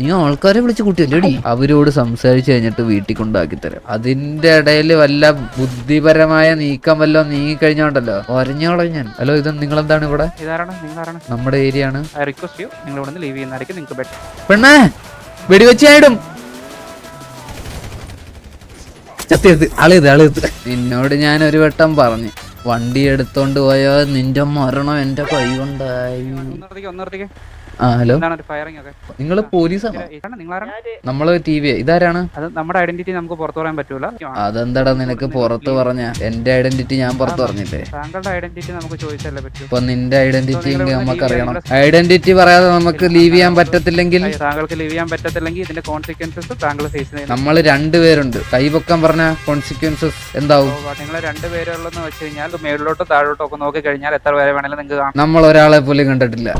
നീ ആൾക്കാരെ വിളിച്ച് കൂട്ടിയല്ലേടി അവരോട് സംസാരിച്ചു കഴിഞ്ഞിട്ട് വീട്ടിൽ കൊണ്ടാക്കി തരാം. അതിന്റെ ഇടയിൽ വല്ല ബുദ്ധിപരമായ നീക്കം വല്ലോ നീങ്ങി കഴിഞ്ഞോണ്ടല്ലോ ഒരഞ്ഞോളാം ഞാൻ. ഹലോ ഇത് നിങ്ങൾ എന്താണ് ഇവിടെ നമ്മുടെ ഏരിയ ആണ്. ഐ റിക്വസ്റ്റ് യു നിങ്ങൾ ഇവിടെ ലീവ് ചെയ്യുന്നതായിരിക്കും നിങ്ങൾക്ക് ബെറ്റർ പെണ്ണേ വെടിവെച്ചായിടും ചത്തിയത് അളിയത് അളിയത് നിന്നോട് ഞാൻ ഒരു വട്ടം പറഞ്ഞു. വണ്ടി എടുത്തോണ്ട് പോയോ നിന്റെ മരണം എന്റെ കൈ കൊണ്ടായി. ആ ഹലോ. നിങ്ങൾ പോലീസാണോ നമ്മൾ ടി വി ഇതാരാണ്? അത് നമ്മുടെ ഐഡന്റിറ്റി നമുക്ക് പുറത്തു പറയാൻ പറ്റൂല. അതെന്താടാ നിനക്ക് പുറത്ത് പറഞ്ഞ? എന്റെ ഐഡന്റിറ്റി ഞാൻ പുറത്ത് പറഞ്ഞില്ലേ? താങ്കളുടെ ഐഡന്റിറ്റി നമുക്ക് ചോദിച്ചല്ലേ പറ്റൂ. ഇപ്പൊ നിന്റെ ഐഡന്റിറ്റി നമുക്ക് അറിയണം ഐഡന്റിറ്റി പറയാതെ നമുക്ക് ലീവ് ചെയ്യാൻ പറ്റത്തില്ലെങ്കിൽ താങ്കൾക്ക് ലീവ് ചെയ്യാൻ പറ്റത്തില്ലെങ്കിൽ ഇതിന്റെ കോൺസിക്വൻസസ് താങ്കൾ ഫേസ് നമ്മൾ രണ്ടുപേരുണ്ട് കൈപൊക്കം പറഞ്ഞ കോൺസിക്വൻസസ് എന്താവും? നിങ്ങൾ രണ്ടുപേരുള്ളതെന്ന് വെച്ച് കഴിഞ്ഞാൽ മേളിലോട്ടോ താഴോട്ടോ ഒക്കെ നോക്കി കഴിഞ്ഞാൽ എത്ര പേരെ വേണമെങ്കിലും നിങ്ങൾക്ക് കാണാം. നമ്മൾ ഒരാളെ പോലും കണ്ടിട്ടില്ല.